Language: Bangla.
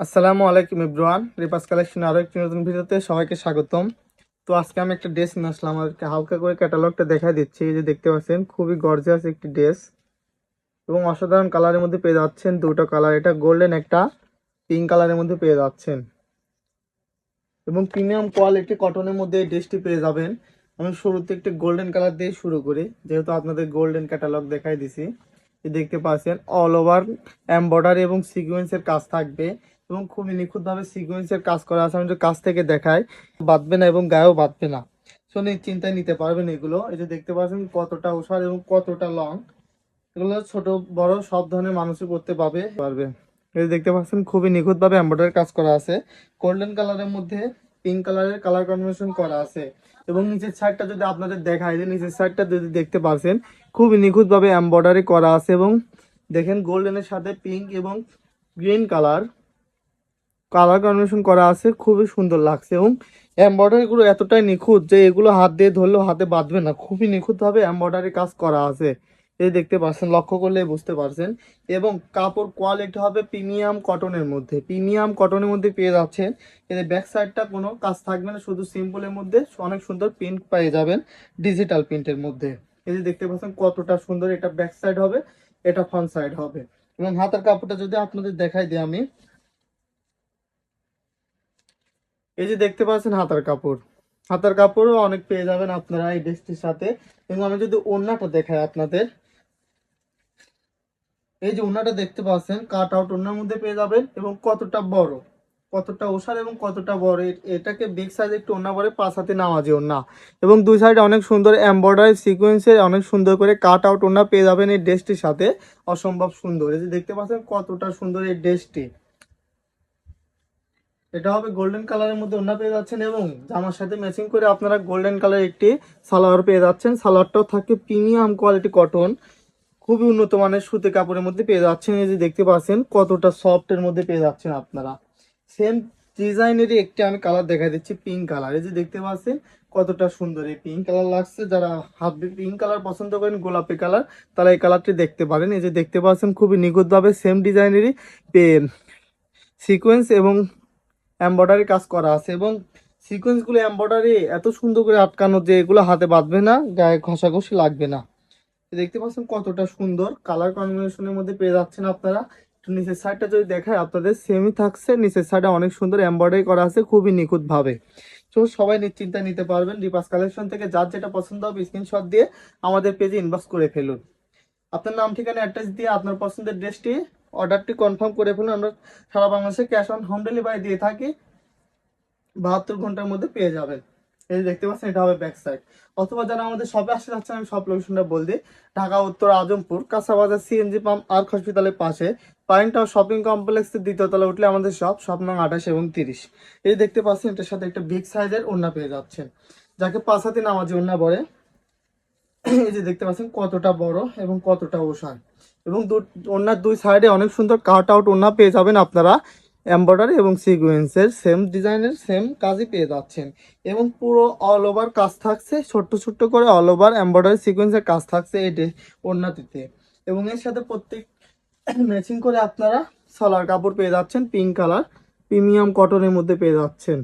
আসসালামু আলাইকুম ইব্রান রিপাস কালেকশন আরও একটি নতুন ভিডিওতে সবাইকে স্বাগতম। তো আজকে আমি একটা ড্রেস নিয়ে আসলাম। আমাদেরকে হালকা করে ক্যাটালগটা দেখাই দিচ্ছি। এই যে দেখতে পাচ্ছেন, খুবই গর্জিয়াস একটি ড্রেস। এবং অসাধারণ কালারের মধ্যে পেয়ে যাচ্ছেন দুটো কালার। এটা গোল্ডেন একটা পিঙ্ক কালারের মধ্যে পেয়ে যাচ্ছেন। এবং প্রিমিয়াম কোয়ালিটি কটনের মধ্যে এই ড্রেসটি পেয়ে যাবেন। আমি শুরুতে একটি গোল্ডেন কালার দিয়ে শুরু করি। যেহেতু আপনাদের গোল্ডেন ক্যাটালগ দেখাই দিছি। দেখতে পাচ্ছেন অল ওভার এমব্রয়ডারি এবং সিকোয়েন্সের কাজ থাকবে। এবং খুবই নিখুঁতভাবে সিকোয়েন্সের কাজ করা আছে। আমি যদি কাছ থেকে দেখাই। বাঁধবে না এবং গায়েও বাঁধবে না। সো চিন্তায় নিতে পারবেন এগুলো। এই যে দেখতে পাচ্ছেন কতটা ওষার এবং কতটা লং এগুলো ছোট, বড় সব ধরনের মানুষই করতে পারবে পারবে। এই দেখতে পাচ্ছেন খুবই নিখুঁতভাবে এমব্রয়ডারি কাজ করা আছে। গোল্ডেন কালারের মধ্যে পিঙ্ক কালারের কালার কম্বিনেশন করা আছে। এবং নিচের সাইডটা যদি আপনাদের দেখায় যে নিচের সাইডটা যদি দেখতে পাচ্ছেন খুবই নিখুঁতভাবে এমব্রয়ডারি করা আছে এবং দেখেন গোল্ডেনের সাথে পিঙ্ক এবং গ্রিন কালার কালার কম্বিনেশন করা আছে, খুবই সুন্দর লাগছে এবং এমব্রয়ডারি গুলো এতটাই নিখুঁত যে এগুলো হাত দিয়ে ধরলেও হাতে বাঁধবে না। খুবই নিখুঁতভাবে এমব্রয়ডারি কাজ করা আছে। এই দেখতে পাচ্ছেন, লক্ষ্য করলে বুঝতে পারছেন। এবং কাপড় কোয়ালিটি হবে প্রিমিয়াম কটনের মধ্যে। প্রিমিয়াম কটনের মধ্যে পেয়ে যাচ্ছেন। এদের ব্যাক সাইডটা কোনো কাজ থাকবে না, শুধু সিম্পলের মধ্যে অনেক সুন্দর প্রিন্ট পেয়ে যাবেন ডিজিটাল প্রিন্টের মধ্যে। এই যে দেখতে পাচ্ছেন কতটা সুন্দর এটা ব্যাক সাইড হবে, এটা ফ্রন্ট সাইড হবে। এবং হাতের কাপড়টা যদি আপনাদের দেখাই দিই আমি এই যে দেখতে পাচ্ছেন হাতার কাপড়। হাতার কাপড়ও অনেক পেয়ে যাবেন আপনারা এই ড্রেসটির সাথে। এবং আমি যদি ওড়নাটা দেখাই আপনাদের। এই যে ওড়নাটা দেখতে পাচ্ছেন, কাট আউট ওড়নার মধ্যে পেয়ে যাবেন এবং কতটা বড়, কতটা ওষার এবং কতটা বড়। এটাকে বিগ সাইজ একটু ওড়না পরে পাঁচ হাতে নামাজি ওড়না। এবং দুই সাইডে অনেক সুন্দর এমব্রয়ডারি সিকোয়েন্সের অনেক সুন্দর করে কাট আউট ওড়না পেয়ে যাবেন এই ড্রেসটির সাথে। অসম্ভব সুন্দর। এই যে দেখতে পাচ্ছেন কতটা সুন্দর এই ড্রেসটি এটা হবে গোল্ডেন কালারের মধ্যে ওড়না পেয়ে যাচ্ছেন এবং জামার সাথে ম্যাচিং করে আপনারা গোল্ডেন কালার একটি সালোয়ার পেয়ে যাচ্ছেন। সালোয়ারটাও থাকে প্রিমিয়াম কোয়ালিটি কটন খুবই উন্নত মানের সুতি কাপড়ের মধ্যে পেয়ে যাচ্ছেন। এই যে দেখতে পাচ্ছেন কতটা সফটের মধ্যে পেয়ে যাচ্ছেন আপনারা। সেম ডিজাইনেরই একটি আমি কালার দেখা দিচ্ছি পিঙ্ক কালার এই যে দেখতে পাচ্ছেন কতটা সুন্দর এই পিঙ্ক কালার লাগছে। যারা হাত পিঙ্ক কালার পছন্দ করেন, গোলাপি কালার তারা এই কালারটি দেখতে পারেন। এই যে দেখতে পাচ্ছেন খুবই নিখুঁতভাবে সেম ডিজাইনেরই সিকোয়েন্স এবং এমব্রয়ডারি কাজ করা আছে এবং সিকোয়েন্সগুলো এমব্রয়ডারি এত সুন্দর করে আটকানো যে এগুলো হাতে বাঁধবে না, গায়ে ঘষাঘষি লাগবে না। দেখতে পাচ্ছেন কতটা সুন্দর। কালার কম্বিনেশনের মধ্যে পেয়ে যাচ্ছেন আপনারা। নিচের সাইডটা যদি দেখায় আপনাদের সেমই থাকছে। নিচের সাইডে অনেক সুন্দর এমব্রয়ডারি করা আছে, খুবই নিখুঁত ভাবে তো সবাই নিশ্চিন্তা নিতে পারবেন। রিপাস কালেকশন থেকে যার যেটা পছন্দ হবে স্ক্রিনশট দিয়ে আমাদের পেজে ইনবক্স করে ফেলুন। আপনার নাম, ঠিকানা অ্যাড্রেস দিয়ে আপনার পছন্দের ড্রেসটি অর্ডারটি কনফার্ম করে ফেলুন। আমরা সারা বাংলাদেশে ক্যাশ অন হোম ডেলিভারি দিয়ে থাকি। বাহাত্তর ঘণ্টার মধ্যে পেয়ে যাবেন। এই যে দেখতে পাচ্ছেন, এটা হবে ব্যাক সাইড অথবা যারা আমাদের শপে আসতে যাচ্ছেন আমি সব লোকেশনটা বল দিই। ঢাকা, উত্তর, আজমপুর, কাঁচাবাজার সিএনজি পাম্প আর্ক হসপিটালের পাশে। পাইন শপিং কমপ্লেক্সের দ্বিতীয় তলা উঠলে আমাদের শপ শপ নং আঠাশ এবং তিরিশ। এই দেখতে পাচ্ছেন, এটার সাথে একটা বিগ সাইজের ওড়না পেয়ে যাচ্ছেন। যাকে পাঁচ হাতে নামাজি বলে। এই যে দেখতে পাচ্ছেন, কতটা বড় এবং কতটা ওষান এবং ওড়নার দুই সাইডে অনেক সুন্দর কাট আউট ওড়না পেয়ে যাবেন আপনারা। এমব্রয়ডারি এবং সিকুয়েন্সের সেম ডিজাইনের সেম কাজই পেয়ে যাচ্ছেন। এবং পুরো অল ওভার কাজ থাকছে, ছোট্ট ছোট্ট করে অল ওভার এমব্রয়ডারি সিকুয়েন্সের কাজ থাকছে এই ওড়নাটিতে এবং এর সাথে প্রত্যেক ম্যাচিং করে আপনারা সালোয়ার কাপড় পেয়ে যাচ্ছেন পিঙ্ক কালার প্রিমিয়াম কটনের মধ্যে পেয়ে যাচ্ছেন।